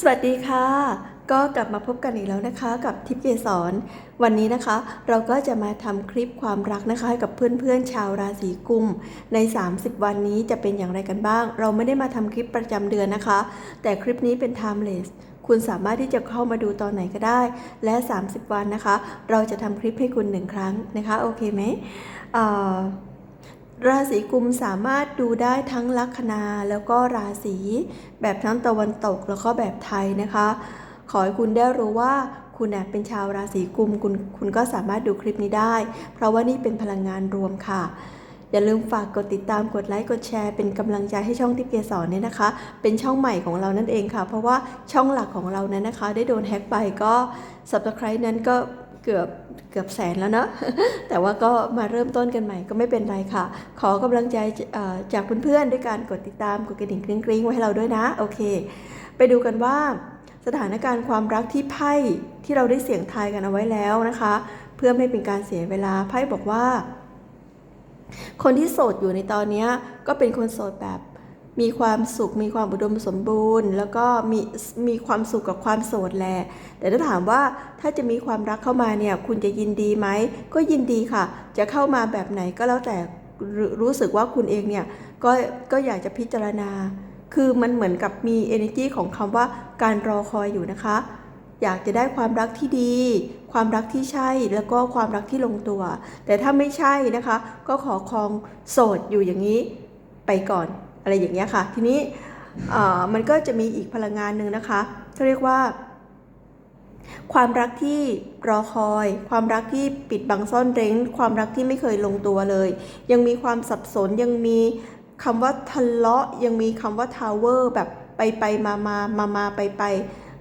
สวัสดีค่ะ ก็กลับมาพบกันอีกแล้วนะคะกับทิพย์เกสรวันนี้นะคะ เราก็จะมาทำคลิปความรักนะคะให้กับเพื่อนๆชาวราศีกุมใน 30 วันนี้จะเป็นอย่างไรกันบ้าง เราไม่ได้มาทำคลิปประจำเดือนนะคะ แต่คลิปนี้เป็น timeless คุณสามารถที่จะเข้ามาดูตอนไหนก็ได้ และ 30 วันนะคะ เราจะทำคลิปให้คุณหนึ่งครั้งนะคะโอเคไหม ราศีกุมสามารถดูได้ทั้งลัคนาแล้วก็ราศีแบบทั้งตะวันตกแล้วก็แบบไทยนะคะ ขอให้คุณได้รู้ว่าคุณเป็นชาวราศีกุมคุณคุณก็สามารถดูคลิปนี้ได้ เพราะว่านี่เป็นพลังงานรวมค่ะ อย่าลืมฝากกดติดตามกดไลค์กดแชร์เป็นกำลังใจให้ช่องทิพย์เกสรเนี่ยนะคะ เป็นช่องใหม่ของเรานั่นเองค่ะ เพราะว่าช่องหลักของเรานั้นนะคะ ได้โดนแฮ็กไปก็ subscribe นั้นก็ เกือบเกือบแสนแล้วเนาะแต่ว่าก็มาเริ่มต้นกันใหม่ก็ไม่เป็นไรค่ะ ขอกำลังใจจากเพื่อนๆ ด้วยการกดติดตามกดกระดิ่งกริ๊งๆ ไว้ให้เราด้วยนะ โอเค ไปดูกันว่าสถานการณ์ความรักที่ไพ่ที่เราได้เสี่ยงทายกันเอาไว้แล้วนะคะ เพื่อไม่เป็นการเสียเวลาไพ่บอกว่า คนที่โสดอยู่ในตอนนี้ก็เป็นคนโสดแบบ มีความสุข มีความอุดมสมบูรณ์ แล้วก็มีมีความสุขกับความโสดแล แต่ถ้าถามว่าถ้าจะมีความรักเข้ามาเนี่ยคุณจะยินดีไหม ก็ยินดีค่ะ จะเข้ามาแบบไหนก็แล้วแต่รู้รู้สึกว่าคุณเองเนี่ยก็ก็อยากจะพิจารณา คือมันเหมือนกับมี energy ของคำว่าการรอคอยอยู่นะคะ อยากจะได้ความรักที่ดี ความรักที่ใช่แล้วก็ความรักที่ลงตัว แต่ถ้าไม่ใช่นะคะ ก็ขอครองโสดอยู่อย่างนี้ไปก่อน อะไรอย่างเงี้ยค่ะ ทีนี้มันก็จะมีอีกพลังงานหนึ่งนะคะที่เรียกว่า ความรักที่รอคอย ความรักที่ปิดบังซ่อนเร้น ความรักที่ไม่เคยลงตัวเลย ยังมีความสับสนยังมีคำว่าทะเลาะยังมีคำว่าทาวเวอร์แบบไปไปมามามามาไปไป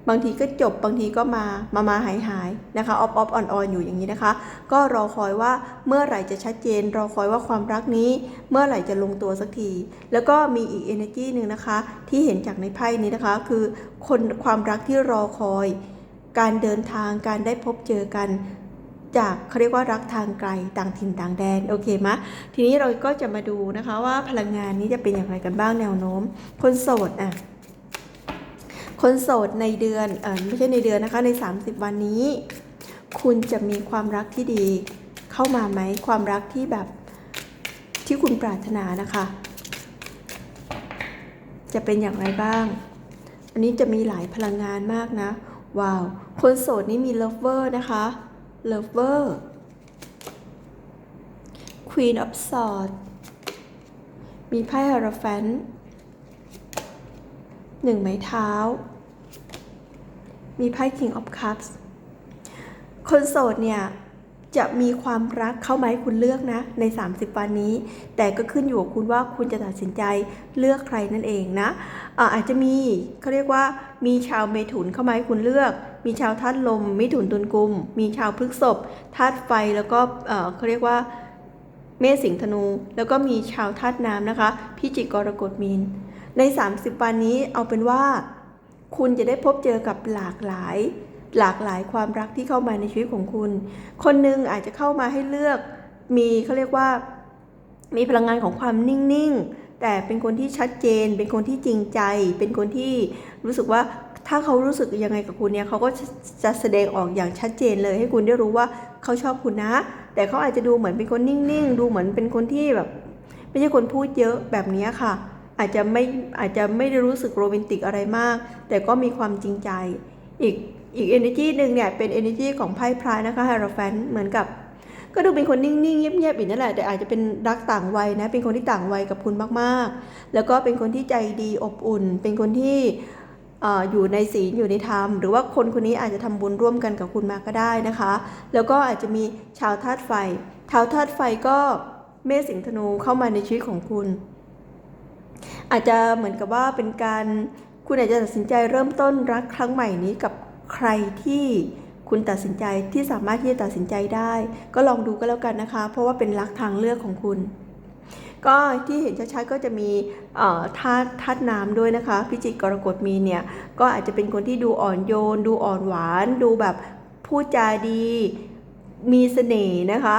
บางทีก็จบบางทีก็มามามาหายหายนะคะออฟออฟออนออนอยู่อย่างนี้นะคะ ก็รอคอยว่าเมื่อไหร่จะชัดเจน รอคอยว่าความรักนี้ เมื่อไหร่จะลงตัวสักที แล้วก็มีอีก energy หนึ่งนะคะ ที่เห็นจากในไพ่นี้นะคะ คือคนความรักที่รอคอย การเดินทางการได้พบเจอกันจากเขาเรียกว่ารักทางไกลต่างถิ่นต่างแดนโอเคมะทีนี้เราก็จะมาดูนะคะว่าพลังงานนี้จะเป็นอย่างไรกันบ้างแนวโน้ม คนโสดอะ คนโสดในเดือนเออไม่ใช่ในเดือนนะคะใน 30 วันนี้ คุณจะมีความรักที่ดีเข้ามาไหมความรักที่แบบที่คุณปรารถนานะคะ จะเป็นอย่างไรบ้าง อันนี้จะมีหลายพลังงานมากนะว้าวคนโสดนี่มี lover นะคะ lover queen of swords มีไพ่ hierophant หนึ่ งไม้เท้า มีไพ่ king of cups คนโสดเนี่ยจะมีความรักเข้ามาให้คุณเลือกนะใน 30 วันนี้ แต่ก็ขึ้นอยู่กับคุณว่าคุณจะตัดสินใจเลือกใครนั่นเองนะอาอาจจะมีเขาเรียกว่ามีชาวเมถุนเข้ามาให้คุณเลือก มีชาวธาตุลม มิถุนตุลกุม มีชาวพฤกษภธาตุไฟแล้วก็เขาเรียกว่าเมษสิงห์ธนู แล้วก็มีชาวธาตุน้ำนะคะ พิจิกกรกฎมีน ใน 30 วันนี้เอาเป็นว่า คุณจะได้พบเจอกับหลากหลาย หลากหลายความรักที่เข้ามาในชีวิตของคุณ คนหนึ่งอาจจะเข้ามาให้เลือกมีเขาเรียกว่า มีพลังงานของความนิ่งๆ แต่เป็นคนที่ชัดเจน เป็นคนที่จริงใจ เป็นคนที่รู้สึกว่าถ้าเขารู้สึกยังไงกับคุณเนี่ยเขาก็จะแสดงออกอย่างชัดเจนเลย ให้คุณได้รู้ว่าเขาชอบคุณนะ แต่เขาอาจจะดูเหมือนเป็นคนนิ่งๆ ดูเหมือนเป็นคนที่แบบ ไม่ใช่คนพูดเยอะแบบนี้ค่ะ อาจจะไม่อาจจะไม่ได้รู้สึกโรแมนติกอะไรมาก แต่ก็มีความจริงใจ อีกอีก energy หนึ่งเนี่ยเป็น energy ของไพ่พรายนะคะ Hierophant เหมือนกับ ก็ดูเป็นคนนิ่งๆ เงียบๆอีกนั่นแหละ แต่อาจจะเป็นรักต่างวัยนะ เป็นคนที่ต่างวัยกับคุณมากๆ แล้วก็เป็นคนที่ใจดีอบอุ่น เป็นคนที่ออยู่ในศีลอยู่ในธรรม หรือว่าคนคนนี้อาจจะทำบุญร่วมกันกับคุณมาก็ได้นะคะ แล้วก็อาจจะมีชาวธาตุไฟ ชาวธาตุไฟก็เมษสิงห์ธนูเข้ามาในชีวิตของคุณ อาจจะเหมือนกับว่าเป็นการคุณอาจจะตัดสินใจเริ่มต้นรักครั้งใหม่นี้กับใครที่คุณตัดสินใจที่สามารถที่จะตัดสินใจได้ ก็ลองดูก็แล้วกันนะคะ เพราะว่าเป็นรักทางเลือกของคุณ ก็ที่เห็นชัดๆก็จะมีธาตุธาตุน้ำด้วยนะคะ พิจิกกรกฎมีเนี่ย ก็อาจจะเป็นคนที่ดูอ่อนโยน ดูอ่อนหวาน ดูแบบพูดจาดี มีเสน่ห์นะคะ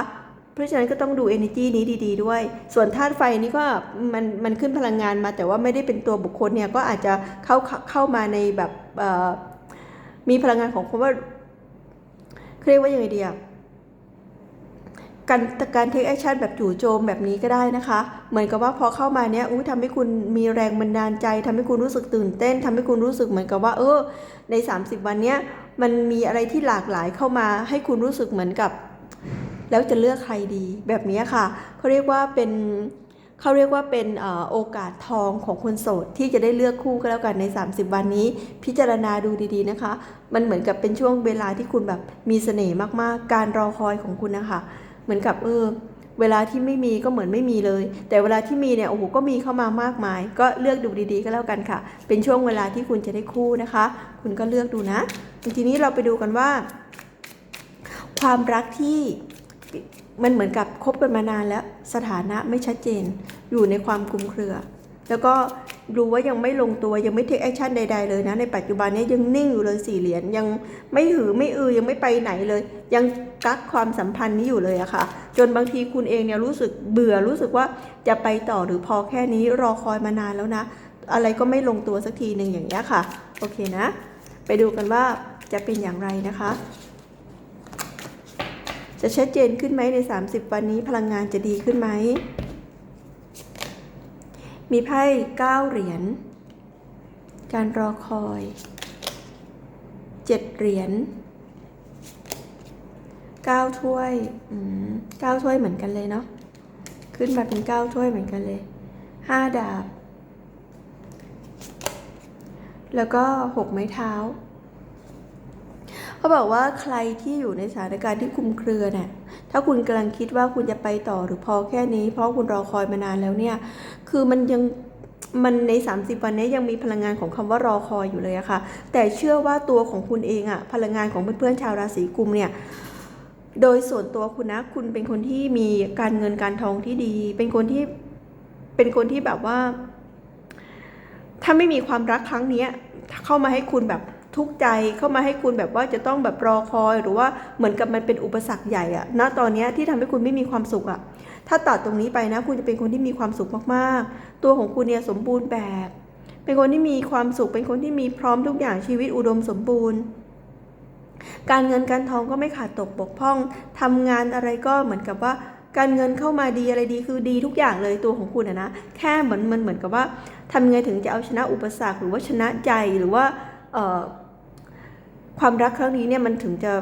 เพราะฉะนั้นก็ต้องดู energy นี้ดีๆด้วย ส่วนธาตุไฟนี่ก็มันมันขึ้นพลังงานมา แต่ว่าไม่ได้เป็นตัวบุคคลเนี่ยก็อาจจะเข้าเข้ามาในแบบมีพลังงานของคำว่าเขาเรียกว่ายังไงดีอะการการเทคแอคชั่นแบบจู่โจมแบบนี้ก็ได้นะคะ เหมือนกับว่าพอเข้ามาเนี้ยอู้ทำให้คุณมีแรงบันดาลใจทำให้คุณรู้สึกตื่นเต้นทำให้คุณรู้สึกเหมือนกับว่า เออ ใน 30 วันเนี้ยมันมีอะไรที่หลากหลายเข้ามาให้คุณรู้สึกเหมือนกับ แล้วจะเลือกใครดีแบบนี้ค่ะเขาเรียกว่าเป็นเขาเรียกว่าเป็นอโอกาสทองของคนโสดที่จะได้เลือกคู่ก็แล้วกันใน 30 วันนี้ พิจารณาดูดีๆนะคะ มันเหมือนกับเป็นช่วงเวลาที่คุณแบบมีเสน่ห์มากๆ การรอคอยของคุณนะคะ เหมือนกับเออเวลาที่ไม่มีก็เหมือนไม่มีเลย แต่เวลาที่มีเนี่ยโอ้โหก็มีเข้ามามากมาย ก็เลือกดูดีๆก็แล้วกันค่ะ เป็นช่วงเวลาที่คุณจะได้คู่นะคะ คุณก็เลือกดูนะ ทีนี้เราไปดูกันว่า ความรักที่ มันเหมือนกับคบกันมานานแล้วสถานะไม่ชัดเจน อยู่ในความคลุมเครือ แล้วก็รู้ว่ายังไม่ลงตัวยังไม่เทคแอคชั่นใด ๆ เลยนะ ในปัจจุบันนี้ยังนิ่งอยู่เลยสี่เหรียญยังไม่หือไม่อือยังไม่ไปไหนเลย ยังกักความสัมพันธ์นี้อยู่เลยอะค่ะ จนบางทีคุณเองเนี่ยรู้สึกเบื่อรู้สึกว่าจะไปต่อหรือพอแค่นี้รอคอยมานานแล้วนะ อะไรก็ไม่ลงตัวสักทีหนึ่งอย่างนี้ยค่ะ โอเคนะ ไปดูกันว่าจะเป็นอย่างไรนะคะ จะชัดเจนขึ้นไหมใน 30 วันนี้พลังงานจะดีขึ้นไหม มีไพ่9เหรียญ การรอคอย7เหรียญ9ถ้วยอืม9ถ้วยเหมือนกันเลยเนาะ ขึ้นมาเป็น9ถ้วยเหมือนกันเลย5ดาบ แล้วก็6ไม้เท้า เขาบอกว่าใครที่อยู่ในสถานการณ์ที่คุมเครือเนี่ยถ้าคุณกำลังคิดว่าคุณจะไปต่อหรือพอแค่นี้ เพราะคุณรอคอยมานานแล้วเนี่ย คือมันยังมันใน 30 วันนี้ยังมีพลังงานของคำว่ารอคอยอยู่เลยอะค่ะ แต่เชื่อว่าตัวของคุณเองอะพลังงานของเพื่อนๆชาวราศีกุมเนี่ยโดยส่วนตัวคุณนะคุณเป็นคนที่มีการเงินการทองที่ดี เป็นคนที่เป็นคนที่แบบว่า ถ้าไม่มีความรักครั้งเนี้ยเข้ามาให้คุณแบบ ทุกข์ใจเข้ามาให้คุณแบบว่าจะต้องแบบรอคอย หรือว่าเหมือนกับมันเป็นอุปสรรคใหญ่อะณตอนนี้ที่ทำให้คุณไม่มีความสุขอะถ้าตัดตรงนี้ไปนะ คุณจะเป็นคนที่มีความสุขมากๆ ตัวของคุณเนี่ยสมบูรณ์แบบ เป็นคนที่มีความสุข เป็นคนที่มีพร้อมทุกอย่างชีวิตอุดมสมบูรณ์ การเงินการทองก็ไม่ขาดตกบกพร่องทำงานอะไรก็เหมือนกับว่าการเงินเข้ามาดีอะไรดีคือดีทุกอย่างเลยตัวของคุณอะนะ แค่เหมือนมันเหมือนกับว่าทำไงถึงจะเอาชนะอุปสรรคหรือว่าชนะใจหรือว่า ความรักครั้งนี้เนี่ยมันถึงจะ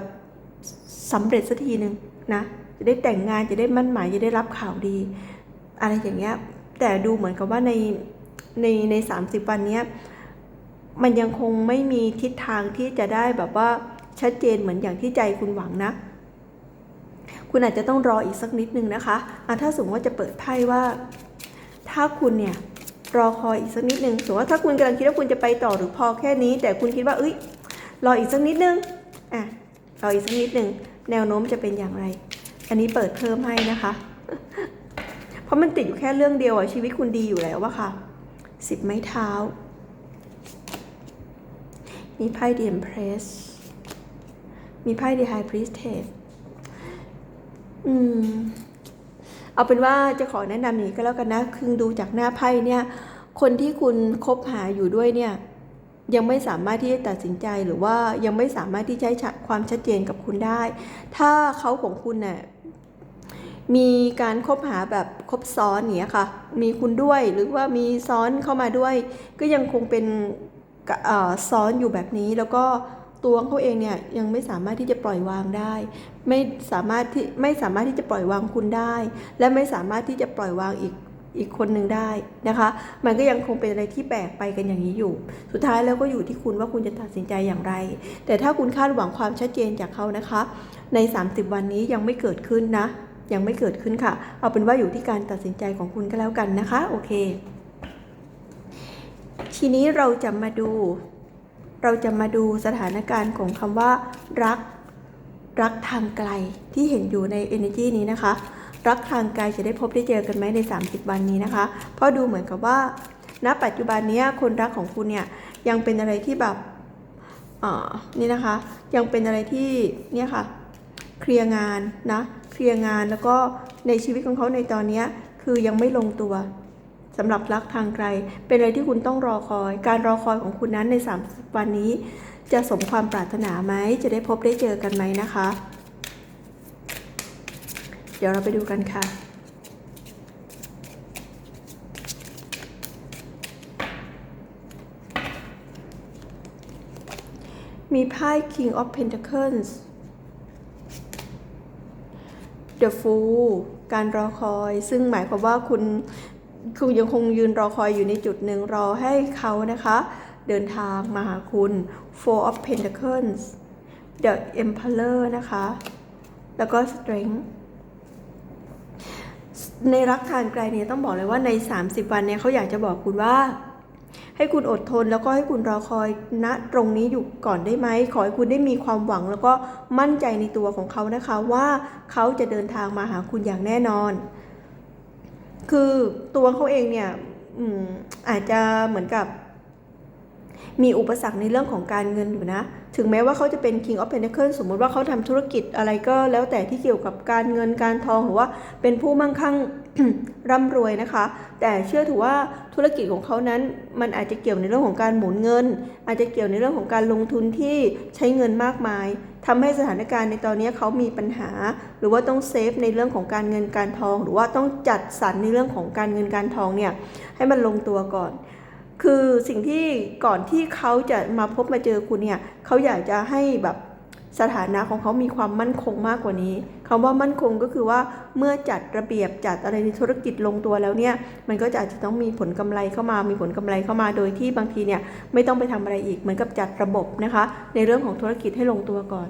สำเร็จสักทีหนึ่งนะจะได้แต่งงานจะได้มั่นหมายจะได้รับข่าวดี อะไรอย่างเงี้ยแต่ดูเหมือนกับว่าในในในสามสิบวันเนี้ยมันยังคงไม่มีทิศทางที่จะได้แบบว่าชัดเจนเหมือนอย่างที่ใจคุณหวังนะ คุณอาจจะต้องรออีกสักนิดนึงนะคะะถ้าสมมติว่าจะเปิดไพ่ว่า ถ้าคุณเนี่ยรอคอยอีกสักนิดนึงสมมติว่าถ้าคุณกำลังคิดว่าคุณจะไปต่อหรือพอแค่นี้ แต่คุณคิดว่าเอ้ย รออีกสักนิดนึงอะรออีกสักนิดนึงแนวโน้มจะเป็นอย่างไร อันนี้เปิดเพิ่มให้นะคะ เพราะมันติดอยู่แค่เรื่องเดียวอะชีวิตคุณดีอยู่แล้วอะค่ะสิบไม้เท้า มีไพ่ The Empress มีไพ่ The High Priestess อืม เอาเป็นว่าจะขอแนะนำอย่างนี้ก็แล้วกันนะ คือดูจากหน้าไพ่เนี่ย คนที่คุณคบหาอยู่ด้วยเนี่ย ยังไม่สามารถที่จะตัดสินใจหรือว่ายังไม่สามารถที่ให้ความชัดเจนกับคุณได้ ถ้าเขาของคุณเน่ยมีการคบหาแบบคบซ้อนเนี้ยค่ะ มีคุณด้วยหรือว่ามีซ้อนเข้ามาด้วย ก็ยังคงเป็นซ้อนอยู่แบบนี้แล้วก็ตัวเขาเองเนี่ยยังไม่สามารถที่จะปล่อยวางได้ ไม่สามารถที่ไม่สามารถที่จะปล่อยวางคุณได้ และไม่สามารถที่จะปล่อยวางอีก อีกคนหนึ่งได้นะคะ มันก็ยังคงเป็นอะไรที่แบกไปกันอย่างนี้อยู่ สุดท้ายแล้วก็อยู่ที่คุณว่าคุณจะตัดสินใจอย่างไร แต่ถ้าคุณคาดหวังความชัดเจนจากเขานะคะ ใน 30 วันนี้ยังไม่เกิดขึ้นนะ ยังไม่เกิดขึ้นค่ะ เอาเป็นว่าอยู่ที่การตัดสินใจของคุณก็แล้วกันนะคะ โอเค ทีนี้เราจะมาดู เราจะมาดูสถานการณ์ของคำว่า รัก รักทางไกลที่เห็นอยู่ใน energy นี้นะคะ รักทางไกลจะได้พบได้เจอกันไหมใน 30 วันนี้นะคะ เพราะดูเหมือนกับว่า ณ ปัจจุบันนี้คนรักของคุณเนี่ยยังเป็นอะไรที่แบบอ่านี่นะคะ ยังเป็นอะไรที่เนี่ยค่ะ เคลียร์งานนะ เคลียร์งานแล้วก็ในชีวิตของเขาในตอนนี้คือยังไม่ลงตัวสำหรับรักทางไกล เป็นอะไรที่คุณต้องรอคอย การรอคอยของคุณนั้นใน 30 วันนี้ จะสมความปรารถนาไหม จะได้พบได้เจอกันไหมนะคะ เดี๋ยวเราไปดูกันค่ะ มีไพ่ King of Pentacles The Fool การรอคอย ซึ่งหมายความว่าคุณคุณยังคงยืนรอคอยอยู่ในจุดหนึ่งรอให้เขานะคะ เดินทางมาหาคุณ Four of Pentacles The Emperor นะคะ แล้วก็ Strength ในรักทางไกลเนี่ยต้องบอกเลยว่าใน 30 วันเนี่ยเขาอยากจะบอกคุณว่า ให้คุณอดทนแล้วก็ให้คุณรอคอยณตรงนี้อยู่ก่อนได้ไหมขอให้คุณได้มีความหวัง แล้วก็มั่นใจในตัวของเขานะคะว่าเขาจะเดินทางมาหาคุณอย่างแน่นอน คือตัวเขาเองเนี่ยอืมอาจจะเหมือนกับ มีอุปสรรคในเรื่องของการเงินอยู่นะ ถึงแม้ว่าเขาจะเป็น King of Pentacles สมมติว่าเขาทำธุรกิจอะไรก็แล้วแต่ที่เกี่ยวกับการเงินการทองหรือว่าเป็นผู้มั่งคั่งร่ำรวยนะคะ แต่เชื่อถือว่าธุรกิจของเขานั้นมันอาจจะเกี่ยวในเรื่องของการหมุนเงิน อาจจะเกี่ยวในเรื่องของการลงทุนที่ใช้เงินมากมายทำให้สถานการณ์ในตอนนี้เขามีปัญหา หรือว่าต้องเซฟในเรื่องของการเงินการทอง หรือว่าต้องจัดสรรในเรื่องของการเงินการทองเนี่ยให้มันลงตัวก่อน คือสิ่งที่ก่อนที่เขาจะมาพบมาเจอคุณเนี่ยเขาอยากจะให้แบบสถานะของเขามีความมั่นคงมากกว่านี้คำว่ามั่นคงก็คือว่าเมื่อจัดระเบียบจัดอะไรในธุรกิจลงตัวแล้วเนี่ย มันก็จะอาจจะต้องมีผลกำไรเข้ามา มีผลกำไรเข้ามาโดยที่บางทีเนี่ยไม่ต้องไปทำอะไรอีกเหมือนกับจัดระบบนะคะ ในเรื่องของธุรกิจให้ลงตัวก่อน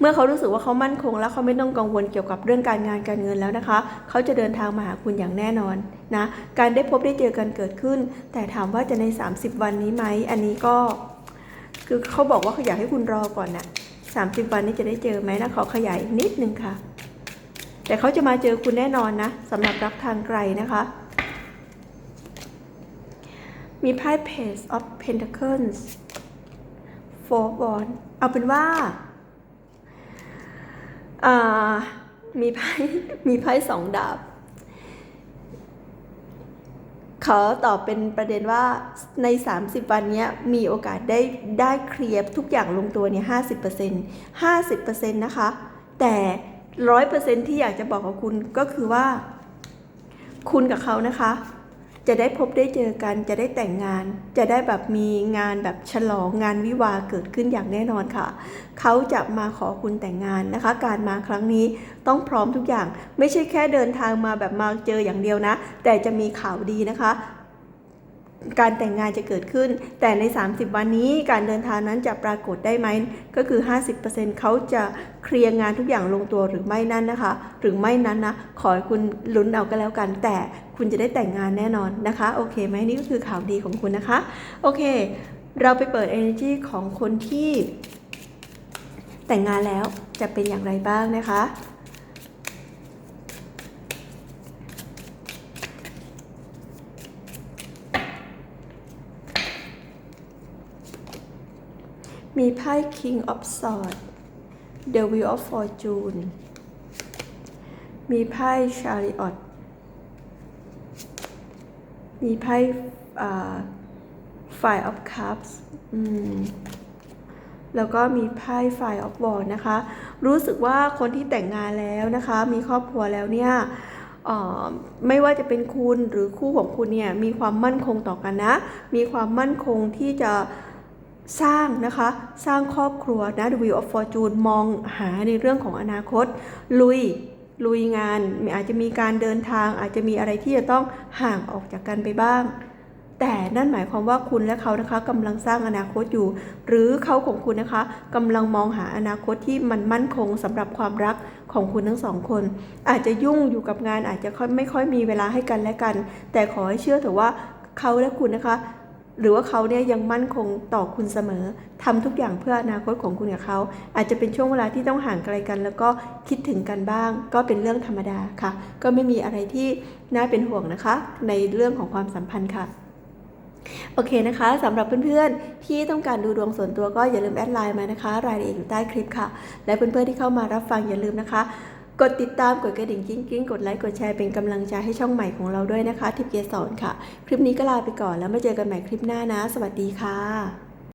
เมื่อเขารู้สึกว่าเขามั่นคง แล้วเขาไม่ต้องกังวลเกี่ยวกับเรื่องการงานการเงินแล้วนะคะ เขาจะเดินทางมาหาคุณอย่างแน่นอนนะการได้พบได้เจอกันเกิดขึ้น แต่ถามว่าจะใน 30 วันนี้ไหมอันนี้ก็ คือเขาบอกว่าเขาอยากให้คุณรอก่อนนะ30 วันนี้จะได้เจอไหมนะขอขยายอีกนิดนึงค่ะ แต่เขาจะมาเจอคุณแน่นอนนะสำหรับรักทางไกลนะคะมีไพ่ Page of Pentacles Four w a n d เอาเป็นว่า มีไพ่มีไพ่สองดาบขอตอบเป็นประเด็นว่าใน 30 วันนี้มีโอกาสได้ได้เคลียร์ทุกอย่างลงตัวเนี่ย50% 50%นะคะ แต่100%ที่อยากจะบอกกับคุณก็คือว่า คุณกับเขานะคะ จะได้พบได้เจอกัน จะได้แต่งงาน จะได้แบบมีงานแบบฉลองงานวิวาเกิดขึ้นอย่างแน่นอนค่ะ เขาจะมาขอคุณแต่งงานนะคะ การมาครั้งนี้ต้องพร้อมทุกอย่าง ไม่ใช่แค่เดินทางมาแบบมาเจออย่างเดียวนะ แต่จะมีข่าวดีนะคะการแต่งงานจะเกิดขึ้น แต่ใน 30 วันนี้การเดินทางนั้นจะปรากฏได้ไหม ก็คือ 50%เขาจะ เคลียร์งานทุกอย่างลงตัวหรือไม่นั่นนะคะ หรือไม่นั้นนะขอให้คุณลุ้นเอาก็แล้วกัน แต่คุณจะได้แต่งงานแน่นอนนะคะ โอเคไหมนี่ก็คือข่าวดีของคุณนะคะ โอเค เราไปเปิด energy ของคนที่แต่งงานแล้วจะเป็นอย่างไรบ้างนะคะมีไพ่ King of Swords The Wheel of Fortune มีไพ่ Chariot มีไพ่อ่า Five of Cups แล้วก็มีไพ่ Five of Wands นะคะ รู้สึกว่าคนที่แต่งงานแล้วนะคะ มีครอบครัวแล้วเนี่ยไม่ว่าจะเป็นคุณหรือคู่ของคุณเนี่ย มีความมั่นคงต่อกันนะ มีความมั่นคงที่จะ สร้างนะคะ สร้างครอบครัวนะ The Wheel of Fortune มองหาในเรื่องของอนาคต ลุยลุยงานอาจจะมีการเดินทาง อาจจะมีอะไรที่จะต้องห่างออกจากกันไปบ้าง แต่นั่นหมายความว่าคุณและเขานะคะกำลังสร้างอนาคตอยู่ หรือเขาของคุณนะคะกำลังมองหาอนาคตที่มันมั่นคงสำหรับความรักของคุณทั้งสองคน อาจจะยุ่งอยู่กับงานอาจจะไม่ค่อยมีเวลาให้กันและกัน แต่ขอให้เชื่อเถอะว่าเขาและคุณนะคะ หรือว่าเขาเนี่ยยังมั่นคงต่อคุณเสมอทำทุกอย่างเพื่ออนาคตของคุณกับเขา อาจจะเป็นช่วงเวลาที่ต้องห่างไกลกัน แล้วก็คิดถึงกันบ้าง ก็เป็นเรื่องธรรมดาค่ะ ก็ไม่มีอะไรที่น่าเป็นห่วงนะคะ ในเรื่องของความสัมพันธ์ค่ะโอเคนะคะสำหรับเพื่อนๆ ที่ต้องการดูดวงส่วนตัวก็อย่าลืมแอดไลน์มานะคะ รายละเอียดอยู่ใต้คลิปค่ะ และเพื่อนๆที่เข้ามารับฟังอย่าลืมนะคะ กดติดตามกดกระดิ่งกิ้งกิ้งกดไลค์กดแชร์เป็นกำลังใจให้ช่องใหม่ของเราด้วยนะคะ ทิปเกสอนค่ะ คลิปนี้ก็ลาไปก่อนแล้วมาเจอกันใหม่คลิปหน้านะ สวัสดีค่ะ